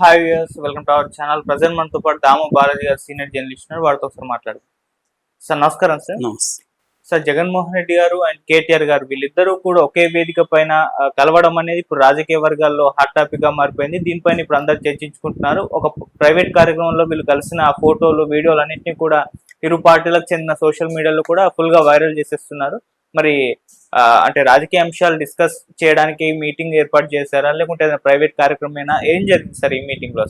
Hi viewers welcome to our channel present మనతో పాటు దామ బాలాజీ గారు సీనియర్ జర్నలిస్ట్ ఉన్నారు వారితో ఒకసారి మాట్లాడు సార్ నమస్కారం సార్ సార్ జగన్మోహన్ రెడ్డి గారు అండ్ కేటీఆర్ గారు వీళ్ళిద్దరూ కూడా ఒకే వేదిక పైన కలవడం అనేది ఇప్పుడు రాజకీయ వర్గాల్లో హాట్ టాపిక్గా మారిపోయింది. దీనిపైన ఇప్పుడు అందరు చర్చించుకుంటున్నారు. ఒక ప్రైవేట్ కార్యక్రమంలో వీళ్ళు కలిసిన ఆ ఫోటోలు వీడియోలు అన్నింటినీ కూడా ఇరు పార్టీలకు చెందిన సోషల్ మీడియాలో కూడా ఫుల్గా వైరల్ చేసేస్తున్నారు. మరి అంటే రాజకీయ అంశాలు డిస్కస్ చేయడానికి మీటింగ్ ఏర్పాటు చేశారా? లేకుంటే ప్రైవేట్ కార్యక్రమేనా? ఏం జరిగింది సార్ ఈ మీటింగ్లో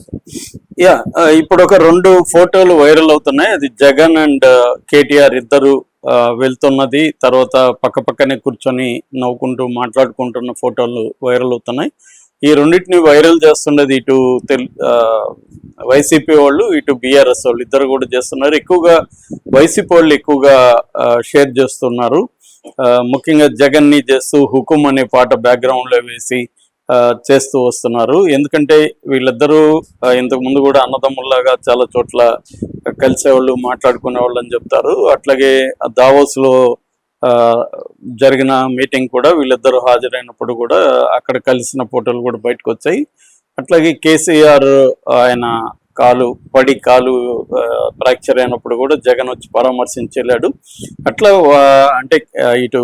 యా ఇప్పుడు ఒక రెండు ఫోటోలు వైరల్ అవుతున్నాయి. అది జగన్ అండ్ కేటీఆర్ ఇద్దరు ఆ, వెళ్తున్నది. తర్వాత పక్క పక్కనే కూర్చొని నవ్వుకుంటూ మాట్లాడుకుంటున్న ఫోటోలు వైరల్ అవుతున్నాయి. ఈ రెండింటిని వైరల్ చేస్తున్నది ఇటు తెల్ వైసీపీ వాళ్ళు ఇటు బీఆర్ఎస్ వాళ్ళు ఇద్దరు కూడా చేస్తున్నారు. ఎక్కువగా వైసీపీ వాళ్ళు ఎక్కువగా షేర్ చేస్తున్నారు. ముఖ్యంగా జగన్ని చేస్తూ హుకుం అనే పాట బ్యాక్గ్రౌండ్లో వేసి ఆ, చేస్తూ వస్తున్నారు. ఎందుకంటే వీళ్ళిద్దరూ ఇంతకు ముందు కూడా అన్నదమ్ముల్లాగా చాలా చోట్ల కలిసేవాళ్ళు మాట్లాడుకునే వాళ్ళు అని చెప్తారు. అట్లాగే దావోస్లో ఆ, జరిగిన మీటింగ్ కూడా వీళ్ళిద్దరూ హాజరైనప్పుడు కూడా అక్కడ కలిసిన ఫోటోలు కూడా బయటకు వచ్చాయి. అట్లాగే కేసీఆర్ ఆయన కాలు పడి కాలు ఫ్రాక్చర్ అయినప్పుడు కూడా జగన్ వచ్చి పరామర్శించి వెళ్ళాడు అట్లా అంటే ఇటు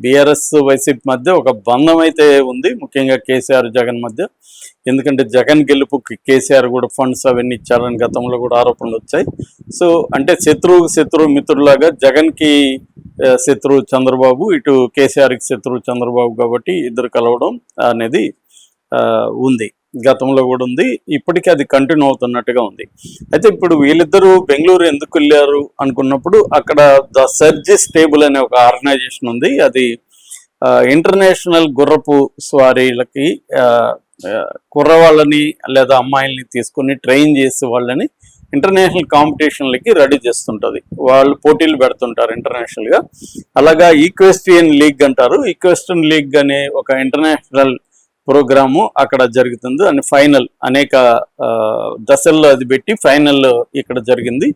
బీఆర్ఎస్ వైసీపీ మధ్య ఒక బంధం అయితే ఉంది ముఖ్యంగా కేసీఆర్ జగన్ మధ్య. ఎందుకంటే జగన్ గెలుపుకి కేసీఆర్ కూడా ఫండ్స్ అవన్నీ ఇచ్చారని గతంలో కూడా ఆరోపణలు వచ్చాయి. సో అంటే శత్రువు శత్రువు మిత్రులాగా జగన్కి శత్రువు చంద్రబాబు ఇటు కేసీఆర్కి శత్రువు చంద్రబాబు కాబట్టి ఇద్దరు కలవడం అనేది ఆ, ఉంది. గతంలో కూడా ఉంది. ఇప్పటికీ అది కంటిన్యూ అవుతున్నట్టుగా ఉంది. అయితే ఇప్పుడు వీళ్ళిద్దరూ బెంగళూరు ఎందుకు వెళ్ళారు అనుకున్నప్పుడు అక్కడ ద సర్జిస్ టేబుల్ అనే ఒక ఆర్గనైజేషన్ ఉంది. అది ఇంటర్నేషనల్ గుర్రపు స్వారీలకి కుర్రవాళ్ళని లేదా అమ్మాయిల్ని తీసుకుని ట్రైన్ చేసే వాళ్ళని ఇంటర్నేషనల్ కాంపిటీషన్లకి రెడీ చేస్తుంటుంది. వాళ్ళు పోటీలు పెడుతుంటారు ఇంటర్నేషనల్గా. అలాగా ఈక్వెస్ట్రియన్ లీగ్ అంటారు. ఈక్వెస్ట్రియన్ లీగ్ అనే ఒక ఇంటర్నేషనల్ ప్రోగ్రాము అక్కడ జరుగుతుంది. అని ఫైనల్ అనేక దశల్లో అది పెట్టి ఫైనల్ ఇక్కడ జరిగింది.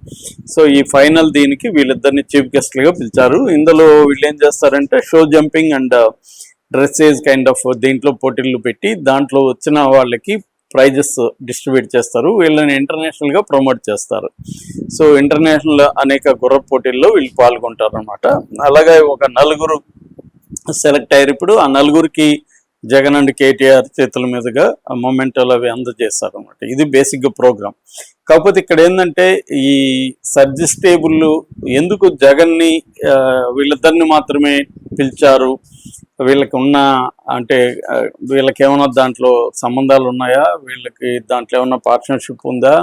సో ఈ ఫైనల్ దీనికి వీళ్ళిద్దరిని చీఫ్ గెస్ట్లుగా పిలిచారు. ఇందులో వీళ్ళు ఏం చేస్తారంటే show jumping and dressage kind of దీంట్లో పోటీలు పెట్టి దాంట్లో వచ్చిన వాళ్ళకి ప్రైజెస్ డిస్ట్రిబ్యూట్ చేస్తారు. వీళ్ళని ఇంటర్నేషనల్గా ప్రమోట్ చేస్తారు. సో ఇంటర్నేషనల్ అనేక గుర్ర పోటీల్లో వీళ్ళు పాల్గొంటారు అనమాట అలాగే ఒక నలుగురు సెలెక్ట్ అయ్యారు. ఇప్పుడు ఆ నలుగురికి జగన్ అండ్ కేటీఆర్ చేతుల మీదుగా మొమెంటోలు అవి అందజేస్తారు అనమాట ఇది బేసిక్ ప్రోగ్రామ్ కాకపోతే ఇక్కడ ఏంటంటే ఈ సర్జిస్ టేబుల్ ఎందుకు జగన్ని వీళ్ళిద్దరిని మాత్రమే పిలిచారు? వీళ్ళకి ఉన్న అంటే వీళ్ళకి ఏమైనా దాంట్లో సంబంధాలు ఉన్నాయా? వీళ్ళకి దాంట్లో ఏమైనా పార్ట్నర్షిప్ ఉందా?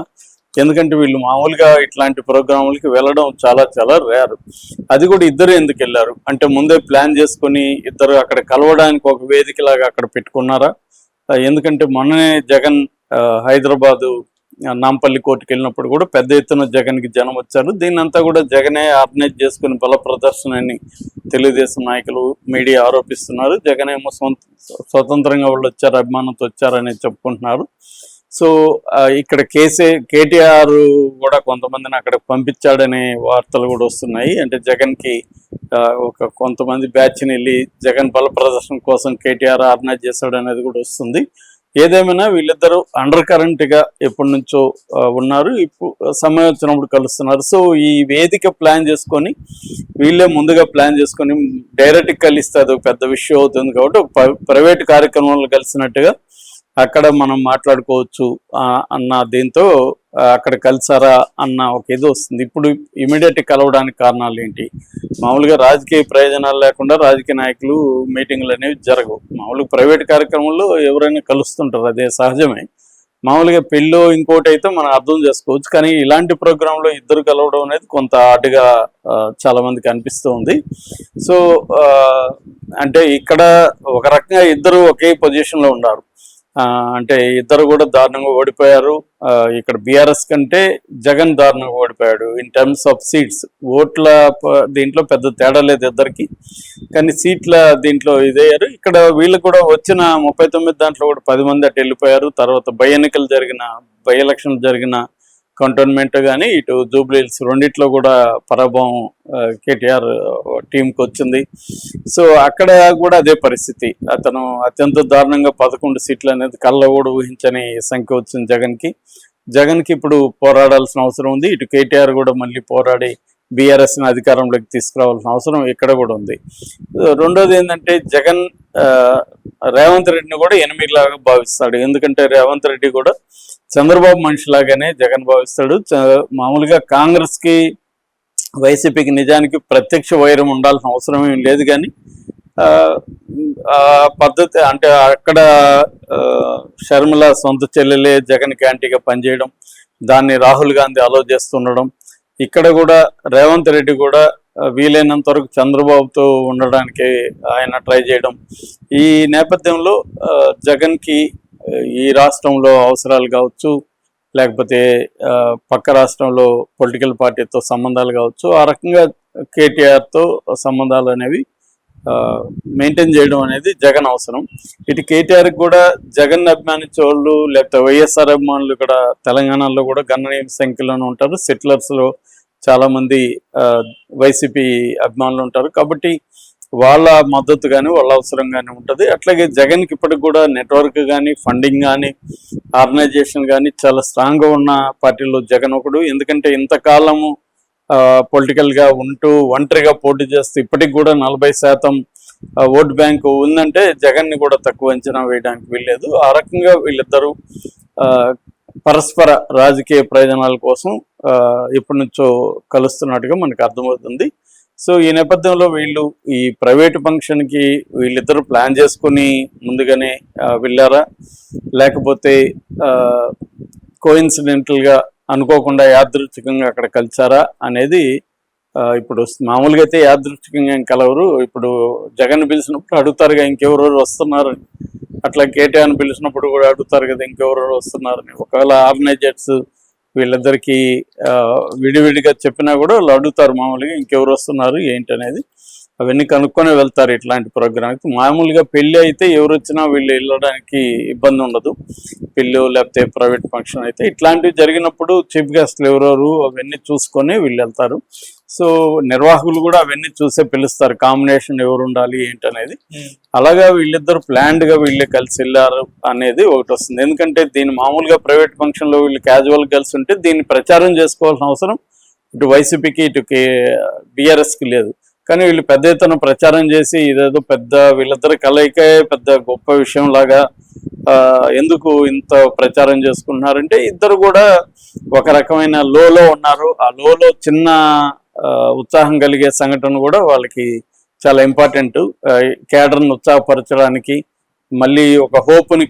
ఎందుకంటే వీళ్ళు మామూలుగా ఇట్లాంటి ప్రోగ్రాములకి వెళ్ళడం చాలా చాలా రేరు అది కూడా ఇద్దరు ఎందుకు వెళ్ళారు? అంటే ముందే ప్లాన్ చేసుకొని ఇద్దరు అక్కడ కలవడానికి ఒక వేదికలాగా అక్కడ పెట్టుకున్నారా? ఎందుకంటే మొన్ననే జగన్ ఆ, హైదరాబాదు నాంపల్లి కోర్టుకి వెళ్ళినప్పుడు కూడా పెద్ద ఎత్తున జగన్కి జనం వచ్చారు. దీన్నంతా కూడా జగనే ఆర్గనైజ్ చేసుకుని బల ప్రదర్శనని తెలుగుదేశం నాయకులు మీడియా ఆరోపిస్తున్నారు. జగన్ ఏమో స్వతంత్రంగా వాళ్ళు వచ్చారు అభిమానంతో వచ్చారని చెప్పుకుంటున్నారు. సో ఇక్కడ కేసే కేటీఆర్ కూడా కొంతమందిని అక్కడ పంపించాడనే వార్తలు కూడా వస్తున్నాయి. అంటే జగన్కి ఒక కొంతమంది బ్యాచ్ని వెళ్ళి జగన్ బల ప్రదర్శన కోసం కేటీఆర్ ఆర్గనైజ్ చేశాడు అనేది కూడా వస్తుంది. ఏదేమైనా వీళ్ళిద్దరూ అండర్ కరెంట్గా ఎప్పటి నుంచో ఉన్నారు. ఇప్పుడు సమయం వచ్చినప్పుడు కలుస్తున్నారు. సో ఈ వేదిక ప్లాన్ చేసుకొని వీళ్ళే ముందుగా ప్లాన్ చేసుకొని డైరెక్ట్ కలిస్తే అది ఒక పెద్ద విషయం అవుతుంది కాబట్టి ఒక ప్రైవేట్ కార్యక్రమంలో కలిసినట్టుగా అక్కడ మనం మాట్లాడుకోవచ్చు అన్న దీంతో అక్కడ కలిసారా అన్న ఒక ఇది వస్తుంది. ఇప్పుడు ఇమీడియట్ కలవడానికి కారణాలు ఏంటి? మామూలుగా రాజకీయ ప్రయోజనాలు లేకుండా రాజకీయ నాయకులు మీటింగ్లు అనేవి జరగవు. మామూలుగా ప్రైవేట్ కార్యక్రమంలో ఎవరైనా కలుస్తుంటారు అదే సహజమే. మామూలుగా పెళ్ళో ఇంకోటి అయితే మనం అర్థం చేసుకోవచ్చు. కానీ ఇలాంటి ప్రోగ్రాంలో ఇద్దరు కలవడం అనేది కొంత ఆటుగా చాలా మందికి అనిపిస్తూ ఉంది. సో అంటే ఇక్కడ ఒక రకంగా ఇద్దరు ఒకే పొజిషన్లో ఉన్నారు. అంటే ఇద్దరు కూడా దారుణంగా ఓడిపోయారు. ఇక్కడ బీఆర్ఎస్ కంటే జగన్ దారుణంగా ఓడిపోయాడు. ఇన్ టర్మ్స్ ఆఫ్ సీట్స్ ఓట్ల దీంట్లో పెద్ద తేడా లేదు ఇద్దరికి. కానీ సీట్ల దీంట్లో ఇదయ్యారు. ఇక్కడ వీళ్ళు కూడా వచ్చిన ముప్పై తొమ్మిది దాంట్లో కూడా పది మంది అటు వెళ్ళిపోయారు. తర్వాత బై ఎన్నికలు జరిగిన బై ఎలక్షన్ జరిగిన కంటోన్మెంట్ కానీ ఇటు జూబ్లీహిల్స్ రెండిట్లో కూడా పరాభవం కేటీఆర్ టీంకి వచ్చింది. సో అక్కడ కూడా అదే పరిస్థితి. అతను అత్యంత దారుణంగా పదకొండు సీట్లు అనేది కళ్ళ కూడా ఊహించని సంఖ్య వచ్చింది జగన్కి. జగన్కి ఇప్పుడు పోరాడాల్సిన అవసరం ఉంది. ఇటు కేటీఆర్ కూడా మళ్ళీ పోరాడి బీఆర్ఎస్ని అధికారంలోకి తీసుకురావాల్సిన అవసరం ఇక్కడ కూడా ఉంది. రెండోది ఏంటంటే జగన్ రేవంత్ రెడ్డిని కూడా ఎనిమిదిలాగా భావిస్తాడు. ఎందుకంటే రేవంత్ రెడ్డి కూడా చంద్రబాబు మనిషిలాగానే జగన్ భావిస్తాడు. చ- మామూలుగా కాంగ్రెస్కి వైసీపీకి నిజానికి ప్రత్యక్ష వైరం ఉండాల్సిన అవసరం ఏం లేదు కానీ పద్ధతి అంటే అక్కడ షర్మిల సొంత చెల్లెలే జగన్ క్యాంటీగా పనిచేయడం దాన్ని రాహుల్ గాంధీ అలో చేస్తుండడం ఇక్కడ కూడా రేవంత్ రెడ్డి కూడా వీలైనంత వరకు చంద్రబాబుతో ఉండడానికి ఆయన ట్రై చేయడం. ఈ నేపథ్యంలో జగన్కి ఈ రాష్ట్రంలో అవసరాలు కావచ్చు లేకపోతే పక్క రాష్ట్రంలో పొలిటికల్ పార్టీతో సంబంధాలు కావచ్చు ఆ రకంగా కేటీఆర్తో సంబంధాలు అనేవి మెయింటైన్ చేయడం అనేది జగన్ అవసరం. ఇటు కేటీఆర్ కూడా జగన్ అభిమానించే వాళ్ళు లేకపోతే వైఎస్ఆర్ అభిమానులు ఇక్కడ తెలంగాణలో కూడా గణనీయ సంఖ్యలోనే ఉంటారు. సెటిలర్స్లో చాలామంది వైసీపీ అభిమానులు ఉంటారు. కాబట్టి వాళ్ళ మద్దతు కానీ వాళ్ళ అవసరం కానీ ఉంటుంది. అట్లాగే జగన్కి ఇప్పటికి కూడా నెట్వర్క్ కానీ ఫండింగ్ కానీ ఆర్గనైజేషన్ కానీ చాలా స్ట్రాంగ్గా ఉన్న పార్టీలో జగన్ ఒకడు. ఎందుకంటే ఇంతకాలము పొలిటికల్గా ఉంటూ ఒంటరిగా పోటీ చేస్తూ ఇప్పటికి కూడా నలభై శాతం ఓట్ బ్యాంకు ఉందంటే జగన్ని కూడా తక్కువ అంచనా వేయడానికి వీల్లేదు. ఆ రకంగా వీళ్ళిద్దరూ ఆ, పరస్పర రాజకీయ ప్రయోజనాల కోసం ఆ, ఎప్పటి నుంచో కలుస్తున్నట్టుగా మనకు అర్థమవుతుంది. సో ఈ నేపథ్యంలో వీళ్ళు ఈ ప్రైవేట్ ఫంక్షన్కి వీళ్ళిద్దరూ ప్లాన్ చేసుకుని ముందుగానే వెళ్ళారా? లేకపోతే కోయిన్సిడెంటల్గా అనుకోకుండా యాదృచ్ఛికంగా అక్కడ కలిసారా అనేది ఇప్పుడు మామూలుగా అయితే యాదృష్టికంగా కలవరు. ఇప్పుడు జగన్ పిలిచినప్పుడు అడుగుతారుగా ఇంకెవరెవరు వస్తున్నారు అట్లా కేటీఆర్ని పిలిచినప్పుడు కూడా అడుగుతారు కదా ఇంకెవరెవరు వస్తున్నారని. ఒకవేళ ఆర్గనైజర్స్ వీళ్ళిద్దరికీ ఆ, విడివిడిగా చెప్పినా కూడా వాళ్ళు అడుగుతారు మామూలుగా ఇంకెవరు వస్తున్నారు ఏంటి అనేది అవన్నీ కనుక్కొని వెళ్తారు ఇట్లాంటి ప్రోగ్రామ్కి మామూలుగా పెళ్ళి అయితే ఎవరు వచ్చినా వీళ్ళు వెళ్ళడానికి ఇబ్బంది ఉండదు. పెళ్ళి లేకపోతే ప్రైవేట్ ఫంక్షన్ అయితే ఇట్లాంటివి జరిగినప్పుడు చీఫ్ గెస్ట్లు ఎవరెవరు అవన్నీ చూసుకొని వీళ్ళు వెళ్తారు. సో నిర్వాహకులు కూడా అవన్నీ చూసే పిలుస్తారు. కాంబినేషన్ ఎవరు ఉండాలి ఏంటి అనేది అలాగా వీళ్ళిద్దరు ప్లాన్డ్గా వీళ్ళే కలిసి వెళ్ళారు అనేది ఒకటి వస్తుంది. ఎందుకంటే దీని మామూలుగా ప్రైవేట్ ఫంక్షన్లో వీళ్ళు క్యాజువల్ కలిసి ఉంటే దీన్ని ప్రచారం చేసుకోవాల్సిన అవసరం ఇటు వైసీపీకి ఇటు బీఆర్ఎస్కి లేదు. కానీ వీళ్ళు పెద్ద ఎత్తున ప్రచారం చేసి ఇదేదో పెద్ద వీళ్ళిద్దరి కలయికే పెద్ద గొప్ప విషయం లాగా ఆ, ఎందుకు ఇంత ప్రచారం చేసుకుంటున్నారంటే ఇద్దరు కూడా ఒక రకమైన లోలో ఉన్నారు. ఆ లోలో చిన్న ఆ, ఉత్సాహం కలిగే సంఘటన కూడా వాళ్ళకి చాలా ఇంపార్టెంట్. కేడర్ను ఉత్సాహపరచడానికి మళ్ళీ ఒక హోప్ని